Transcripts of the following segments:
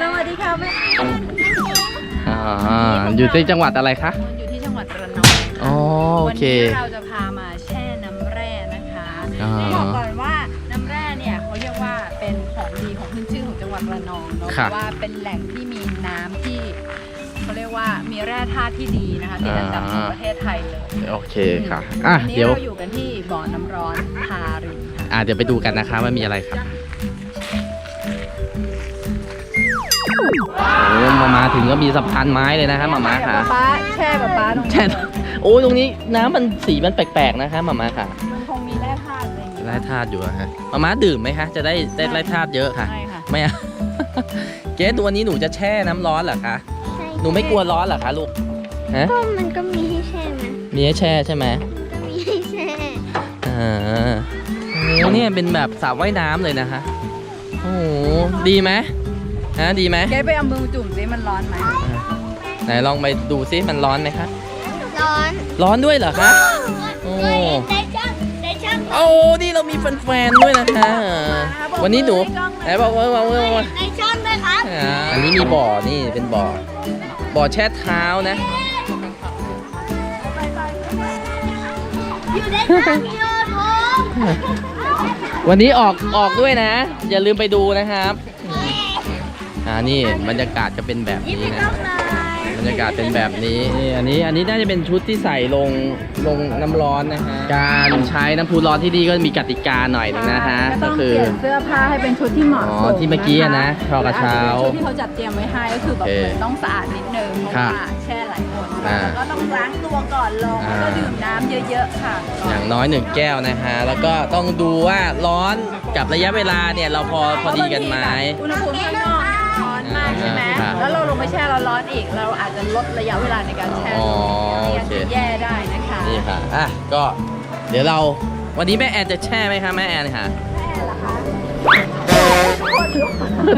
สวัสดีค่ะแม่อ่าอยู่ที่จังหวัดอะไรคะ อยู่ที่จังหวัดระนองอ๋อโอวันเคนี้เราจะพามาแช่น้ำแร่นะคะอ่า ต้องบอกก่อนว่าน้ำแร่เนี่ยเขาเรียกว่าเป็นของดีของขึ้นชื่อของจังหวัดระนองเนาะเพราะว่าเป็นแหล่งที่มีน้ำที่เขาเรียกว่ามีแร่ธาตุที่ดีนะคะติดอันดับของประเทศไทยเลยโอเคค่ะ อะ วันนี้เดี๋ยว เราอยู่กันที่บ่อน้ำร้อนทารินค่ะ อะเดี๋ยวไปดูกันนะคะว่ามีอะไรครับ โอ้มามาถึงก็มีสะพานไม้เลยนะคะมามาค่ะป้าแช่กับป้าตรงแช่โอ้ยตรงนี้น้ำมันสีมันแปลกๆนะคะมามาค่ะ มันคงมีแร่ธาตุอะไรอย่างเงี้ยไร่ธาตุอยู่อะฮะมามาดื่มไหมคะจะได้ได้ไร่ธาตุเยอะค่ะ ใช่ค่ะไม่อะ เจ๊ตัวนี้หนูจะแช่น้ำร้อนเหรอคะหนูไม่กลัวร้อนเหรอคะลูกฮะก็มันก็มีให้แช่ไหมมีให้แช่ใช่ไหมก็มีให้แช่อ่าโอ้เนี่ยเป็นแบบสระว่ายน้ำเลยนะคะ โอ้โหดีไหม ฮะดีไหมเก๊ไปเอามือจุ่มสิมันร้อนไหมไหนลองไปดูซิมันร้อนไหมคะร้อนร้อนด้วยเหรอคะโอ้ได้ช่างได้ช่างโอ้นี่เรามีแฟนๆด้วยนะคะวันนี้หนูไหนบอกว่าว่าว่าว่าได้ช่างด้วยครับอ่าอันนี้มีบ่อนี่เป็นบ่อบ่อแช่เท้านะอยู่ได้ช่างโยนผมวันนี้ออกออกด้วยนะ อย่าลืมไปดูนะครับ อ่านี่บรรยากาศจะเป็นแบบนี้นะบรรยากาศเป็นแบบนี้นี่อันนี้อันนี้น่าจะเป็นชุดที่ใส่ลงลงน้ำร้อนนะฮะการใช้น้ำพุร้อนที่นี่ก็มีกติกาหน่อยหนึงนะฮะก็ก็ต้องคืเปอ ลี่ยนเสื้อผ้าให้เป็นชุดที่เหมาะอ๋สอมที่เมื่อกี้อะนะคทอกระเช้าหออจจะเป็นชุดที่เขาจัดเตรียมไว้ให้ก็คือแบบโอเคเหมือนต้องสะอาดนิดนึงเพราะครับว่าแช่หลายคนอ่าแล้วก็ต้องล้างตัวก่อนลงอ่า แล้วก็ดื่มน้ำเยอะๆค่ะก่นอย่างน้อยหนึ่งแก้วนะฮะแล้วก็ต้องดูว่าร้อนกับระยะเวลาเนี่ยเราพอพอดีกันไหม อุณหภูมิข้างนอก ร้อนมากใช่ไหมอ่าแล้วเราลงไปแช่เราร้อนอีก เราอาจจะลดระยะเวลาในการแช่อ๋อไม่โองั้นเค จะแย่ได้นะคะนี่ค่ะ อะ ก็เดี๋ยวเราวันนี้แม่แอนจะแช่ไหมคะแม่แอนค่ะ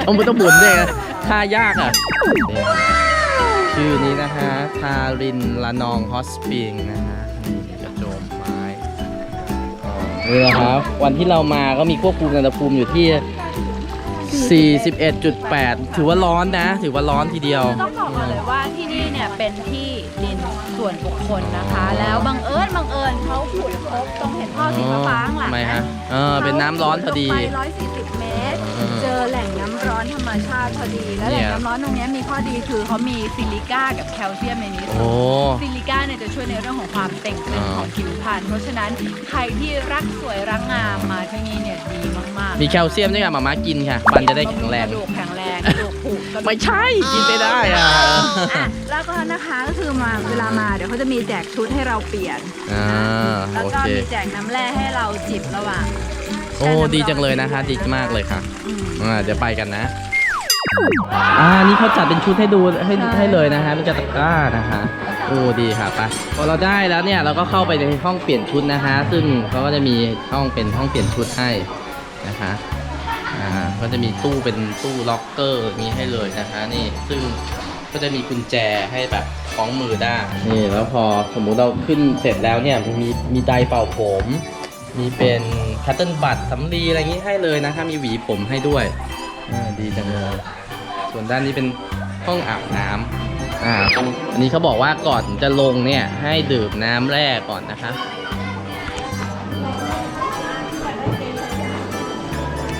ต้องไม่ต้องบุนด้วยนะท่ายากอะนี่ชื่อนี้นะฮะ ทารินละนองฮอตสปริงนะฮะนี่กระโจมไม้อ๋อนี่นะครับ วันที่เรามาก็มีควบคุมอุณหภูมิอยู่ที่ 41.8 ถือว่าร้อนนะ ถือว่าร้อนทีเดียว ต้องบอกก่อนเลยว่าที่นี่เนี่ยเป็นที่ดินส่วนบุคคลนะคะ แล้วบังเอิญบังเอิญเขาขุดพบตรงเห็นท่อสีฟ้าๆข้างหลังทำไมนะฮะเออเป็นน้ำร้อนพอดี ลงไป140 เมตรอืมเจ อแหล่งน้ำร้อนธรรมชาติพอดี แล้วแหเนี่ล่งยน้ำร้อนตรงเนี้ยมีข้อดีคือเขามีซิลิก้ากับแคลเซียมในนี้โอ้ซิลิก้าเนี่ยจะช่วยในเรื่องของความเต่งตึงของผิวพรรณเพราะฉะนั้นใครที่รักสวยรักงามมาที่นี่เนี่ยดีมากๆมีแคลเซียมด้วยค่ะหมาม่ากินค่ะฟันจะได้แข็งแรงกระดูกแข็งแรงกระดูกผุกระดูกไม่ใช่กินไม่ได้อะ อะแล้วก็นะคะก็คือมาเวลามาเดี๋ยวเขาจะมีแจกชุดให้เราเปลี่ยนอ่าแล้วโอก็เค มีแจกน้ำแร่ให้เราจิบระหว่าง โอ้ดีจังเลยนะคะดีมากเลยค่ะอืมอ่าเดี๋ยวไปกันนะ อ่านี่เขาจัดเป็นชุดให้ดูให้ใช่ให้เลยนะคะเป็นกระตะกร้านะคะโอ้ดีค่ะไปพอเราได้แล้วเนี่ยเราก็เข้าไปในห้องเปลี่ยนชุดนะคะ ซึ่งเขาก็จะมีห้องเป็นห้องเปลี่ยนชุดให้นะคะอ่าก็จะมีตู้เป็นตู้ล็อกเกอร์อย่างนี้ให้เลยนะคะนี่ซึ่งก็จะมีกุญแจให้แบบคล้องมือได้นี่แล้วพอสมมุติเราขึ้นเสร็จแล้วเนี่ยมีมีไดร์เป่าผม มีเป็นคัตเติ้ลบัตรสำลีอะไรอย่างนี้ให้เลยนะคะมีหวีผมให้ด้วยอ่าดีจังเลยส่วนด้านนี้เป็นห้องอาบน้ำอ่าอันนี้เขาบอกว่าก่อนจะลงเนี่ยให้ดื่มน้ำแร่ก่อนนะคะ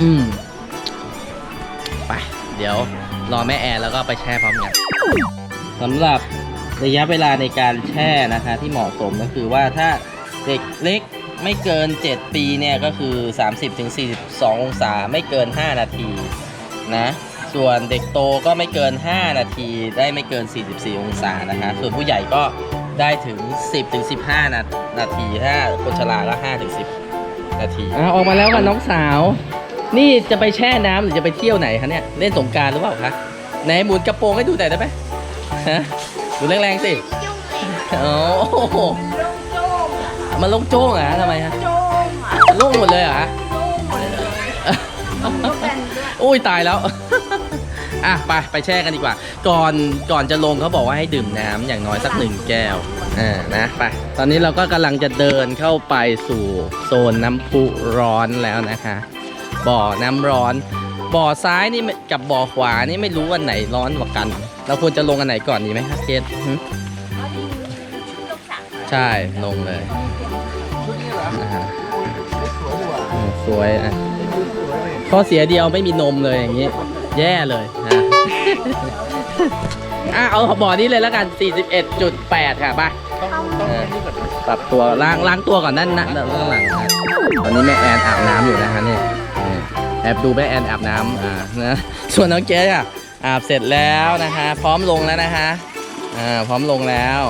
อืมไปเดี๋ยวรอแม่แอร์แล้วก็ไปแช่พร้อมกันสำหรับระยะเวลาในการแช่นะคะที่เหมาะสมก็คือว่าถ้าเด็กเล็ก ไม่เกิน 7 ปีเนี่ยก็คือ 30-42 องศาไม่เกิน 5 นาทีนะส่วนเด็กโตก็ไม่เกิน 5 นาทีได้ไม่เกิน 44 องศานะคะ ส่วนผู้ใหญ่ก็ได้ถึง 10-15 นานาทีถ้าคนชราก็5-10 นาทีอะออกมาแล้วค่ะน้องสาว นี่จะไปแช่น้ำหรือจะไปเที่ยวไหนคะเนี่ยเล่นสงกรารหรือเปล่าคะไหนหมุนกระโปรงให้ดูหน่อยได้ไหมฮะดูแรงๆสิโอ้โห มันโลงโจ้งเหรอฮะทำไมฮะโจ้งอะโล่งหมดเลยเหรอฮะโจ้งหมดเลยเป็นด้วยอุ้ยตายแล้ว อะไปไปแช่กันดีกว่า ก่อนก่อนจะลงเขาบอกว่าให้ดื่มน้ำอย่างน้อยสักหนึ่งแก้วอ่านะไปตอนนี้เราก็กำลังจะเดินเข้าไปสู่โซนน้ำพุร้อนแล้วนะคะ บ่อน้ำร้อน บ่อซ้ายนี่ไม่กับบ่อขวานี่ไม่รู้อันไหนร้อนกว่ากัน เราควรจะลงอันไหนก่อนดีไหมครับเกสหึ ใช่ลงเลยอ่าอืมสวยอะข้อเสียเดียวไม่มีนมเลยอย่างนี้ แย่เลยนะ อะเอาบ่อนี้เลยแล้วกัน 41.8 ค่ะไปเออปรับตัวล้างล้างตัวก่อนนั่นนะด้านหลังนะตอนนี้แม่แอนอาบน้ำอยู่นะคะเนี่ยนี่แอบดูแม่แอนอาบน้ำอ่านะส่วนน้องเจ๊อะอาบเสร็จแล้วนะคะ พร้อมลงแล้วนะคะอ่าพร้อมลงแล้ว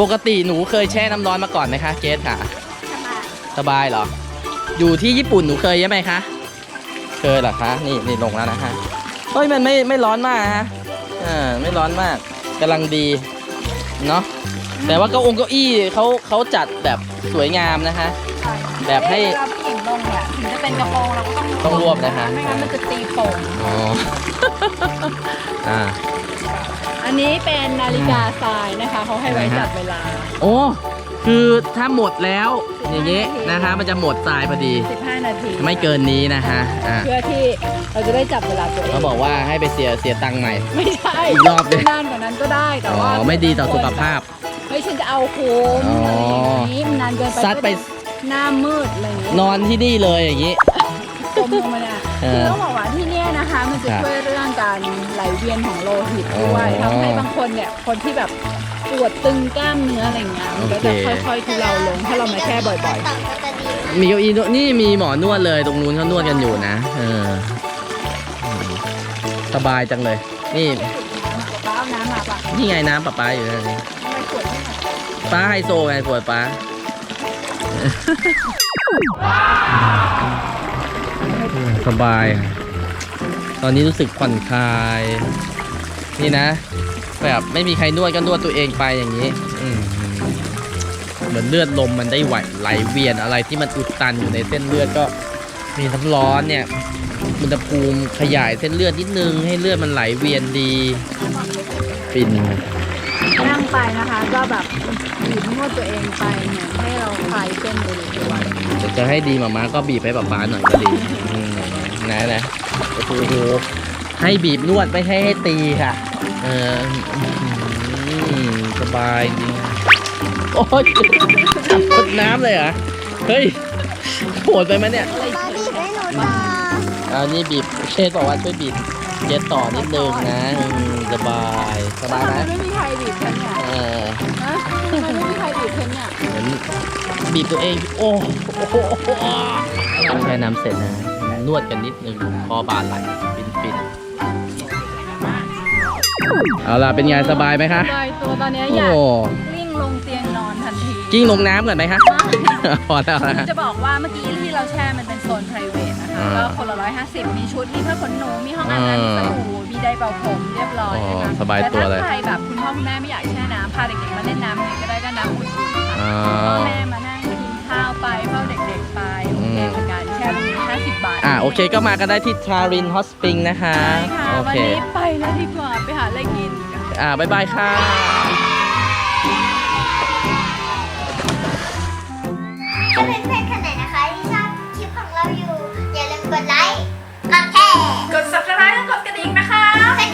ปกติหนูเคยแช่น้ำร้อนมาก่อนไหมคะเกสค่ะสบายเหรอ อยู่ที่ญี่ปุ่นหนูเคยใช่ไหมคะ เคยเหรอคะ นี่นี่ลงแล้วนะฮะเฮ้ยมันไม่ไม่ร้อนมากฮะอ่าไม่ร้อนมากกำลังดีเนาะแต่ว่าเก้าองเก้าอี้เขาเขาจัดแบบสวยงามนะคะ แบบให้เวลาผู้หญิงลงเนี่ยถึงจะเป็นกระโปรงเราก็ต้องต้องรวบนะคะไม่งั้นมันจะตีโป่งอ๋ออ่า อันนี้เป็นนาฬิกาทรายนะคะเขาให้ไว้จับเวลา โอ้คือถ้าหมดแล้วอย่างเงี้ยนะคะ มันจะหมดทรายพอดี 15 นาทีไม่เกินนี้นะคะอ่าเพื่อที่เราจะได้จับเวลาตัวเองเขาบอกว่าให้ไปเสียเสียตังค์ใหม่ ไม่ใช่อีกรอบเลย นานกว่านั้นก็ได้แต่อ๋อว่าไม่ดีต่อสุขภาพเฮ้ยฉันจะเอาโค้งอ๋ออะไรอย่างนี้มันนานเกินไปซัดไปหน้ามืดอะไรอย่างนี้นอนที่นี่เลยอย่างนี้ จมลงมาเนี่ยเอคืออ ต้องบอกว่าที่เนี่ยนะคะมันจะครับช่วยเรื่องการไหลเวียนของโลหิตด้วยอ๋อทำให้บางคนเนี่ยคนที่แบบปวดตึงกล้ามเนื้ออะไรเงี้ยมันก็จะโอเค ค่อยๆทุเลาลงถ้าเรามาแช่บ่อยต่อก็จะดีมีเก้าอี้นวดนี่มีหมอนวดเลยตรงนู้นเขานวดกันอยู่นะเอออืมสบายจังเลย นี่ๆป้าเอาน้ำมาปะนี่ไงน้ำปลาป้าอยู่นะนี่ทำไมปวดที่ไหนป้าไฮโซไงปวดป้า สบาย ตอนนี้รู้สึกผ่อนคลาย นี่นะ แบบไม่มีใครนวดก็นวดตัวเองไปอย่างนี้อืมเหมือนเลือดลมมันได้ไหวไหลเวียนอะไรที่มันอุดตันอยู่ในเส้นเลือดก็มีน้ำร้อนเนี่ยอุณหภูมิขยายเส้นเลือดนิดนึงให้เลือดมันไหลเวียนดีฟินนั่งไปนะคะ ก็แบบบีบนวดตัวเองไปเนี่ยให้เราคลายเส้นไปเลยด้วยจะจะให้ดีมาม่าก็บีบให้ป๊าป๊าหน่อยก็ดี ให้บีบนวดไม่ให้ให้ตีค่ะ เอออืมสบายจริงโอ้ยจับกดน้ำเลยเหรอ เฮ้ยปวดไปไหมเนี่ยมาบีบให้หนูต่อเอานี่บีบเชษบอกว่าช่วยบีบเจ็ดต่อนิดนึงนะอืมสบายสบายทำไมนะไม่มีใครบีบฉันเนี่ยเออฮะทำไมไม่มีใครบีบฉันเนี่ยเหมือนบีบตัวเอง โอ้โหแช่น้ำเสร็จนะ นวดกันนิดนึงคอบาไหลฟินฟิน เอาล่ะเป็นไงสบายไหมคะลอยตัวตอนเนี้ยโอ้อยากกลิ้งลงเตียงนอนทันทีกิ้งลงน้ำก่อนไหมคะพอแล้วนะจะบอกว่าเมื่อกี้ที่เราแช่มันเป็นโซน p r i v a t นะคะอ่าก็คนละร้อยห้าสิบมีชุดมีผ้าขนหนูมีห้องอาบน้ำมีสบู่มีไดร์เป่าผมเรียบร้อยนะคะอ๋อสบายตัวเลยแต่ถ้าใครแบบคุณพ่อคุณแม่ไม่อยากแช่น้ำพาเด็กๆมาเล่นน้ำยังไงก็ได้ก็น้ำอุ่นๆนะคะอ่าพ่อแม่มานั่งกินข้าวไปเฝ้าเด็ก บาทอ่าโอเคก็มากันได้ที่ทารินฮอสปิงนะคะใช่ค่ะวันนี้ไปแล้วดีกว่าไปหาอะไรกินอ่าบ๊ายบายค่ะถ้นเใคนนะคะที่ชอบคลิปของเราอยู่ อย่าลืมกดไลค์ กดแชร์ กด subscribe และกดกระดิ่งนะคะ สวัสดี